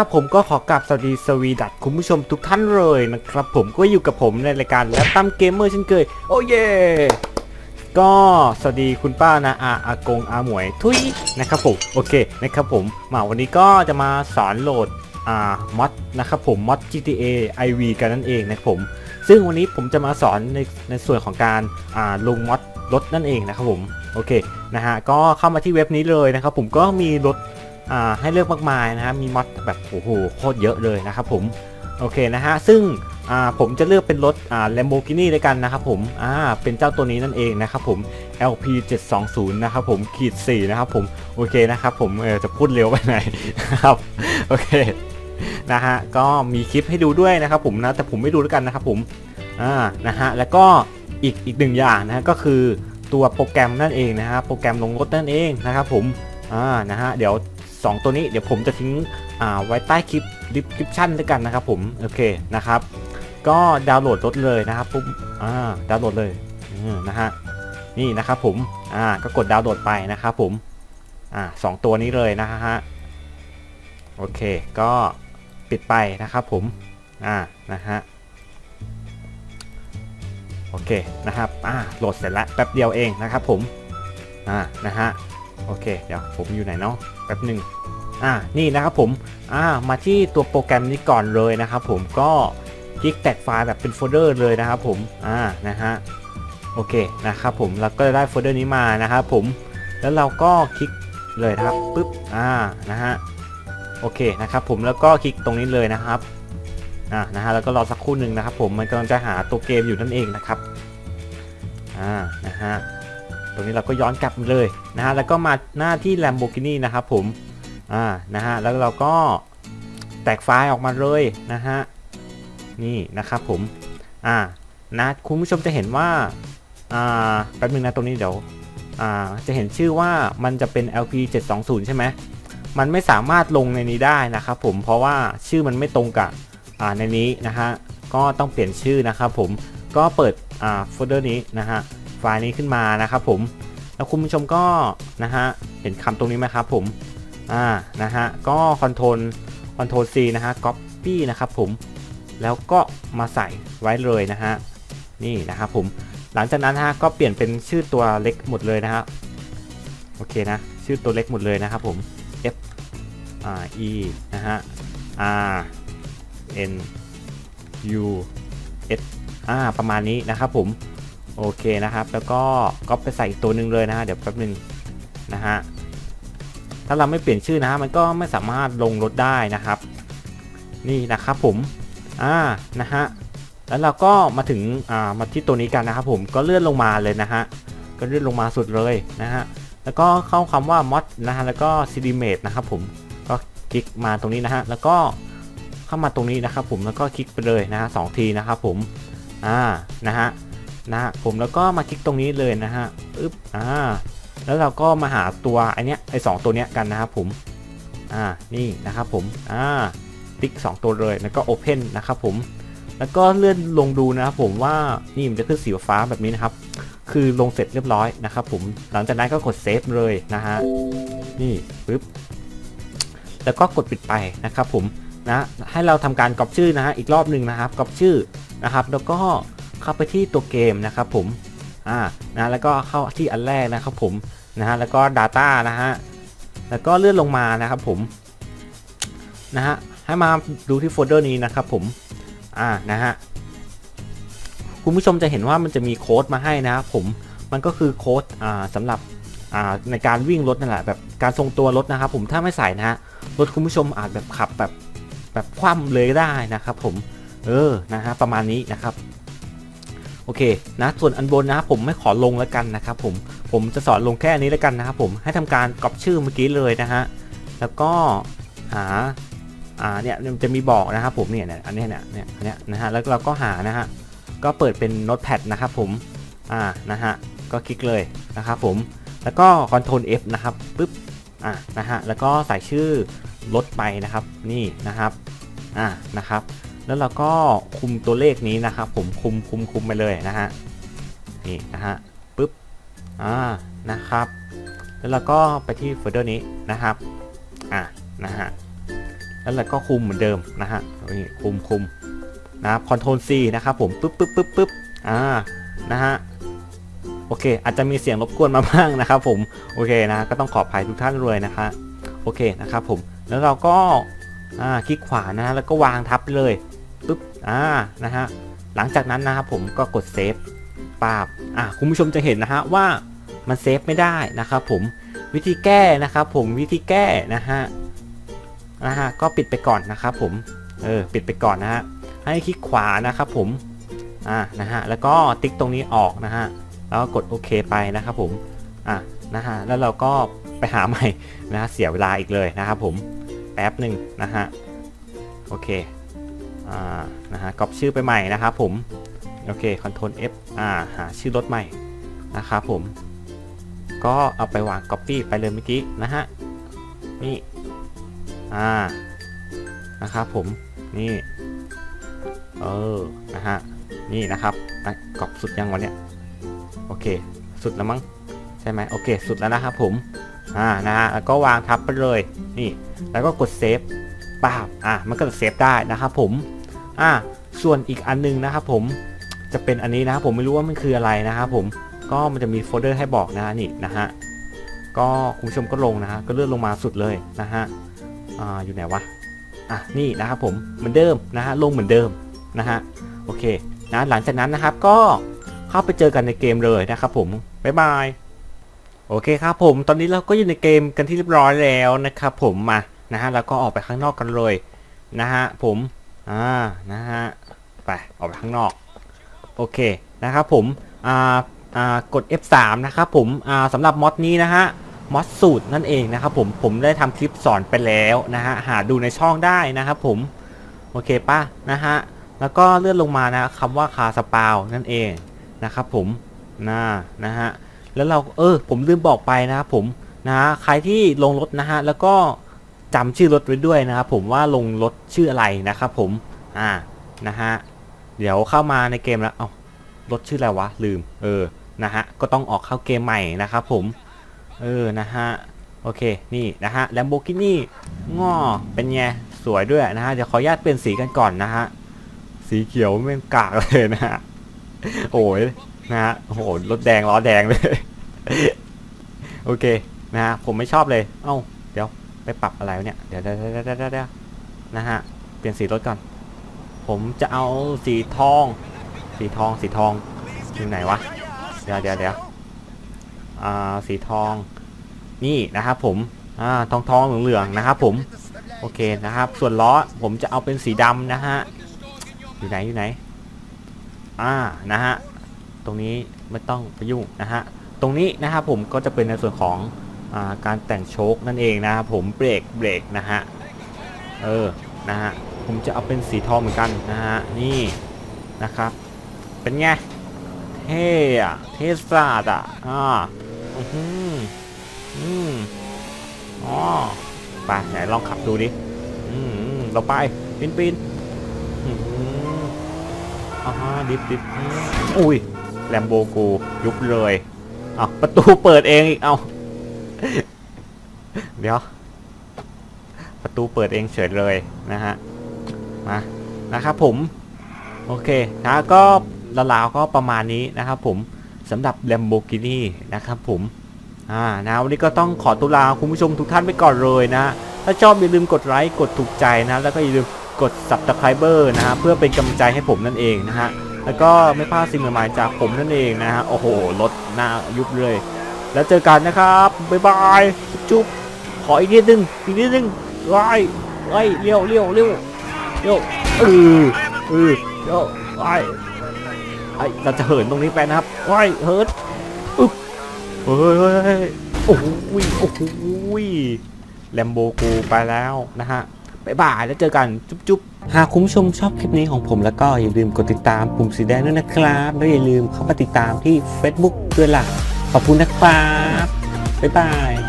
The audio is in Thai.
ครับผมก็ขอกราบสวัสดีสวีดัตคุณผู้ชมทุกท่านเลยนะครับผมก็อยู่กับผมในรายการและตั้มเกมเมอร์เช่นเคยโอ้เย่ก็สวัสดีคุณป้านะอาอากงอาหมวยทุยนะครับผมโอเคนะครับผมมาวันนี้ก็จะมาสอนโหลดอ่ามอดนะครับผมมอด GTA IV กันนั่นเองนะครับผมซึ่งวันนี้ผมจะมาสอนในในส่วนของการอ่าลงมอดรถนั่นเองนะครับผมโอเคนะฮะก็เข้ามาที่เว็บนี้เลยนะครับผมก็มีรถ ให้เลือกมากมายนะฮะมีมอดแบบโอ้โหโคตรเยอะเลยนะครับผมโอเคนะฮะซึ่งผมจะเลือกเป็นรถอ่า Lamborghini ด้วยกันนะครับผมเป็นเจ้าตัวนี้นั่นเองนะครับผม LP 720นะครับผมขีด4นะครับผมโอเคนะครับผมจะพูดเร็วไปไหนครับโอเคนะฮะก็มีคลิปให้ดูด้วยนะครับผมนะแต่ผมไม่ดูแล้วยกันนะครับผมอ่านะฮะแล้วก็อีกอีกหนึ่งอย่างนะฮะก็คือตัวโปรแกรมนั่นเองนะฮะโปรแกรมลงรถนั่นเองนะครับผมอ่านะฮะเดี๋ยว 2 ตัวนี้เดี๋ยวผมจะทิ้งไว้ใต้คลิปดิสคริปชั่นด้วยกันนะครับผมโอเคนะครับ ก็ดาวน์โหลดรถเลยนะครับปุ๊บอ่าดาวน์โหลดเลยนะฮะนี่นะครับผมอ่าก็กดดาวน์โหลดไปนะครับผมอ่าสองตัวนี้เลยนะฮะโอเคก็ปิดไปนะครับผมอ่านะฮะโอเคนะครับอ่าโหลดเสร็จแล้วแป๊บเดียวเองนะครับผมอ่านะฮะ โอเค เดี๋ยวผมอยู่ไหนเนาะแป๊บหนึ่งอ่านี่นะครับผมอ่ามาที่ตัวโปรแกรมนี้ก่อนเลยนะครับผมก็คลิกแตกไฟล์แบบเป็นโฟลเดอร์เลยนะครับผมอ่านะฮะโอเคนะครับผมเราก็ได้โฟลเดอร์นี้มานะครับผมแล้วเราก็คลิกเลยนะครับปึ๊บอ่านะฮะโอเคนะครับผมแล้วก็คลิกตรงนี้เลยนะครับอ่านะฮะแล้วก็รอสักครู่หนึ่งนะครับผมมันกำลังจะหาตัวเกมอยู่นั่นเองนะครับอ่านะฮะ รงนี้เราก็ย้อนกลับเลยนะฮะแล้วก็มาหน้าที่ Lamborghini นะครับผมอ่านะฮะแล้วเราก็แตกไฟล์ออกมาเลยนะฮะนี่นะครับผมอ่านะคุณผู้ชมจะเห็นว่าอ่าแป๊บนึงนะตรงนี้เดี๋ยวอ่าจะเห็นชื่อว่ามันจะเป็น LP 720ใช่ไหมมันไม่สามารถลงในนี้ได้นะครับผมเพราะว่าชื่อมันไม่ตรงกับอ่าในนี้นะฮะก็ต้องเปลี่ยนชื่อนะครับผมก็เปิดอ่าโฟลเดอร์นี้นะฮะ ไฟล์นี้ขึ้นมานะครับผม แล้วคุณผู้ชมก็นะฮะเห็นคำตรงนี้ไหมครับผม อ่า นะฮะ ก็คอนโทรลคอนโทรล C นะฮะ Copy นะครับผม แล้วก็มาใส่ไว้เลยนะฮะ นี่นะครับผม หลังจากนั้นฮะ ก็เปลี่ยนเป็นชื่อตัวเล็กหมดเลยนะฮะ โอเคนะ ชื่อตัวเล็กหมดเลยนะครับผม F อ่า E นะฮะ R N U S อ่า ประมาณนี้นะครับผม โอเคนะครับ แล้วก็ก็ไปใส่อีกตัวหนึ่งเลยนะฮะเดี๋ยวแป๊บหนึ่งนะฮะถ้าเราไม่เปลี่ยนชื่อนะฮะมันก็ไม่สามารถลงรถได้นะครับ นี่นะครับผมอ่านะฮะแล้วเราก็มาถึงอ่ามาที่ตัวนี้กันนะครับผมก็เลื่อนลงมาเลยนะฮะก็เลื่อนลงมาสุดเลยนะฮะแล้วก็เข้าคำว่า mod นะฮะแล้วก็ cdmate นะครับผมก็คลิกมาตรงนี้นะฮะแล้วก็เข้ามาตรงนี้นะครับผมแล้วก็คลิกไปเลยนะฮะสองทีนะครับผมอ่านะฮะ นะฮะผมแล้วก็มาคลิกตรงนี้เลยนะฮะอึ๊บอ่าแล้วเราก็มาหาตัวไอเนี้ยไอสองตัวเนี้ยกันนะครับผมอ่านี่นะครับผมอ่าติ๊ก2ตัวเลยแล้วก็ Open นะครับผมแล้วก็เลื่อนลงดูนะครับผมว่านี่มันจะขึ้นสีฟ้าแบบนี้นะครับ คือลงเสร็จเรียบร้อยนะครับผมหลังจากนั้นก็กดเซฟเลยนะฮะนี่ปึ๊บแล้วก็กดปิดไปนะครับผมนะให้เราทำการก๊อปชื่อนะฮะอีกรอบหนึ่งนะครับก๊อปชื่อนะครับ แล้วก็ เข้าไปที่ตัวเกมนะครับผมอ่านะแล้วก็เข้าที่อันแรกนะครับผมนะฮะแล้วก็ Data นะฮะแล้วก็เลื่อนลงมานะครับผมนะฮะให้มาดูที่โฟลเดอร์นี้นะครับผมอ่านะฮะคุณผู้ชมจะเห็นว่ามันจะมีโค้ดมาให้นะครับผมมันก็คือโค้ดอ่าสำหรับอ่าในการวิ่งรถนั่นแหละแบบการทรงตัวรถนะครับผมถ้าไม่ใส่นะฮะรถคุณผู้ชมอาจแบบขับแบบแบบคว่ำเลยก็ได้นะครับผมเออนะฮะประมาณนี้นะครับ โอเคนะส่วนอันบนนะครับผมไม่ขอลงแล้วกันนะครับผมผมจะสอนลงแค่นี้แล้วกันนะครับผมให้ทำการก๊อปชื่อเมื่อกี้เลยนะฮะแล้วก็หาอ่าเนี่ยมันจะมีบอกนะครับผมเนี่ยอันเนี้ยเนี่ยเนี่ยอันเนี้ยนะฮะแล้วเราก็หานะฮะก็เปิดเป็นโน้ตแพดนะครับผมอ่านะฮะก็คลิกเลยนะครับผมแล้วก็ Ctrl F นะครับปึ๊บอ่านะฮะแล้วก็ใส่ชื่อรถไปนะครับนี่นะครับอ่านะครับ แล้วเราก็คุมตัวเลขนี้นะครับผมคุมคุมคุมไปเลยนะฮะนี่นะฮะปึ๊บอ่านะครับ แล้วเราก็ไปที่โฟลเดอร์นี้นะครับอ่านะฮะแล้วเราก็คุมเหมือนเดิมนะฮะนี่คุมคุมนะครับคอนโทรล C นะครับผมปึ๊บปึ๊บปึ๊บปึ๊บอ่านะฮะโอเค อาจจะมีเสียงรบกวนมาบ้างนะครับผมโอเคนะก็ต้องขออภัยทุกท่านเลยนะคะโอเคนะครับผมแล้วเราก็อ่าคลิกขวานะฮะแล้วก็วางทับไปเลย ปึ๊บอ่านะฮะหลังจากนั้นนะครับผมก็กดเซฟปาบอ่าคุณผู้ชมจะเห็นนะฮะว่ามันเซฟไม่ได้นะครับผมวิธีแก้นะครับผมวิธีแก้นะฮะนะฮะก็ปิดไปก่อนนะครับผมเออปิดไปก่อนนะฮะให้คลิกขวานะครับผมอ่านะฮะแล้วก็ติ๊กตรงนี้ออกนะฮะแล้วก็กดโอเคไปนะครับผมอะนะฮะแล้วเราก็ไปหาใหม่นะฮะเสียเวลาอีกเลยนะครับผมแป๊บหนึ่งนะฮะโอเค อ่านะฮะก๊อปชื่อไปใหม่นะครับผมโอเคคอนโทรล F อ่าหาชื่อรถใหม่นะครับผม ก็เอาไปวาง Copy ไปเลยเมื่อกี้นะฮะนี่อ่านะครับผมนี่เออนะฮะนี่นะครับอะกรอบสุดยังวันเนี้ยโอเค สุดแล้วมั้งใช่ไหมโอเค สุดแล้วนะครับผมอ่านะฮะแล้วก็วางทับไปเลยนี่ แล้วก็กดเซฟป้าบอะมันก็จะเซฟได้นะครับผม อ่าส่วนอีกอันนึงนะครับผมจะเป็นอันนี้นะครับผมไม่รู้ว่ามันคืออะไรนะครับผมก็มันจะมีโฟลเดอร์ให้บอกนะนี่นะฮะก็คุณผู้ชมก็ลงนะฮะก็เลื่อนลงมาสุดเลยนะฮะอ่าอยู่ไหนวะอะนี่นะครับผมเหมือนเดิมนะฮะลงเหมือนเดิมนะฮะโอเคนะหลังจากนั้นนะครับก็เข้าไปเจอกันในเกมเลยนะครับผมบ๊ายบายโอเคครับผมตอนนี้เราก็อยู่ในเกมกันที่เรียบร้อยแล้วนะครับผมมานะฮะแล้วก็ออกไปข้างนอกกันเลยนะฮะผม อ่านะฮะไปออกไปข้างนอกโอเคนะครับผมอ่าอ่ากด F3 นะครับผมอ่าสำหรับมอดนี้นะฮะมอดสูตรนั่นเองนะครับผมผมได้ทำคลิปสอนไปแล้วนะฮะหาดูในช่องได้นะครับผมโอเคป่ะนะฮะแล้วก็เลื่อนลงมานะคำว่าคาสปาวนั่นเองนะครับผมนะนะฮะแล้วเราเออผมลืมบอกไปนะครับผมนะฮะใครที่ลงรถนะฮะแล้วก็ จำชื่อรถไว้ด้วยนะครับผมว่าลงรถชื่ออะไรนะครับผมอ่านะฮะเดี๋ยวเข้ามาในเกมแล้วเอารถชื่ออะไรวะลืมเออนะฮะก็ต้องออกเข้าเกมใหม่นะครับผมเออนะฮะโอเคนี่นะฮะ Lamborghini ง้อเป็นไงสวยด้วยนะฮะเดี๋ยวขออนุญาตเปลี่ยนสีกันก่อนนะฮะสีเขียวไม่กากเลยนะฮะโอ้ยนะฮะโอ้โหรถแดงล้อแดงเลย โอเคนะฮะผมไม่ชอบเลย เอ้า ไปปรับอะไรวะเนี่ยเดี๋ยวเดี๋ยวเดี๋ยวเดี๋ยวนะฮะ เปลี่ยนสีรถก่อน ผมจะเอาสีทอง สีทอง สีทอง อยู่ไหนวะ เดี๋ยวเดี๋ยวเดี๋ยวอ่า สีทอง นี่นะครับผม อ่า ทองทองเหลืองเหลืองนะครับผม โอเคนะครับ ส่วนล้อผมจะเอาเป็นสีดำนะฮะ อยู่ไหนอยู่ไหน อ่า นะฮะ ตรงนี้ไม่ต้องไปยุ่งนะฮะ ตรงนี้นะครับผมก็จะเป็นในส่วนของอ การแต่งโชคนั่นเองนะครับผมเบรกเบรกนะฮะเออนะฮะผมจะเอาเป็นสีทองเหมือนกันนะฮะนี่นะครับ เป็นไงเท่อะเท่สาดอะอ่าอือหืออืมอ๋อไปไหนลองขับดูดิอืมเราไปปีนปีนอืมอ่าดิบดิบอุ้ยแลมโบกูยุบเลยอะประตูเปิดเองอีกเอา เดี๋ยว ประตูเปิดเองเฉยเลยนะฮะ มานะครับผม โอเคนะก็ลาวๆก็ประมาณนี้นะครับผมสำหรับ Lamborghini นะครับผม อ่า นะวันนี้ก็ต้องขอตุลาคุณผู้ชมทุกท่านไปก่อนเลยนะ ถ้าชอบอย่าลืมกดไลค์ กดถูกใจนะ แล้วก็อย่าลืมกด subscriber นะฮะ เพื่อเป็นกำลังใจให้ผมนั่นเองนะฮะ แล้วก็ไม่พลาดสิ่งใหม่ๆจากผมนั่นเองนะฮะ โอ้โห รถหน้ายุบเลย แล้วเจอกันนะครับบ๊ายบายจุ๊บขออีกนิดนึงอีกนิดนึงไล่ไล่เลี้ยวเลี้ยวเลี้ยวเลี้ยวเออเออเลี้ยวไล่ไอเราจะเหินตรงนี้ไปนะครับไล่เหินอึ๊บเฮ้ยเฮ้ยเฮ้ยโอ้โหโอ้โหแลมโบกูไปแล้วนะฮะบ๊ายบายแล้วเจอกันจุ๊บจุ๊บหากคุณผู้ชมชอบคลิปนี้ของผมแล้วก็อย่าลืมกดติดตามปุ่มสีแดงด้วยนะครับ แล้วอย่าลืมเข้ามาติดตามที่ Facebook ด้วยล่ะ ขอบคุณนะครับ บ๊ายบาย